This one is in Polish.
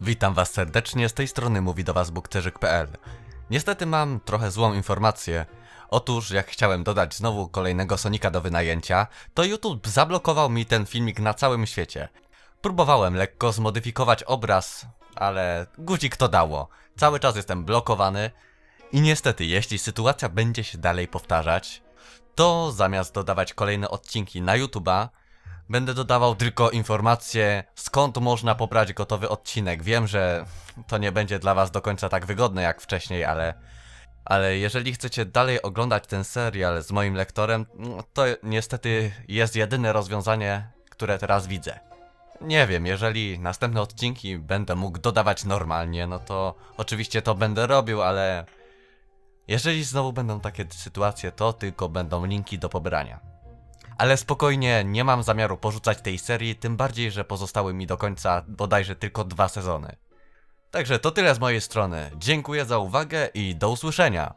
Witam was serdecznie, z tej strony mówi do was bukterzyk.pl Niestety mam trochę złą informację. Otóż jak chciałem dodać znowu kolejnego Sonika do wynajęcia, to YouTube zablokował mi ten filmik na całym świecie. Próbowałem lekko zmodyfikować obraz, ale guzik to dało. Cały czas jestem blokowany i niestety jeśli sytuacja będzie się dalej powtarzać, to zamiast dodawać kolejne odcinki na YouTube'a, Będę dodawał tylko informacje, skąd można pobrać gotowy odcinek. Wiem, że to nie będzie dla Was do końca tak wygodne jak wcześniej, ale. Ale jeżeli chcecie dalej oglądać ten serial z moim lektorem, no, to niestety jest jedyne rozwiązanie, które teraz widzę. Nie wiem, jeżeli następne odcinki będę mógł dodawać normalnie, no to oczywiście to będę robił, ale. Jeżeli znowu będą takie sytuacje, to tylko będą linki do pobrania. Ale spokojnie, nie mam zamiaru porzucać tej serii, tym bardziej, że pozostały mi do końca bodajże tylko dwa sezony. Także to tyle z mojej strony. Dziękuję za uwagę i do usłyszenia.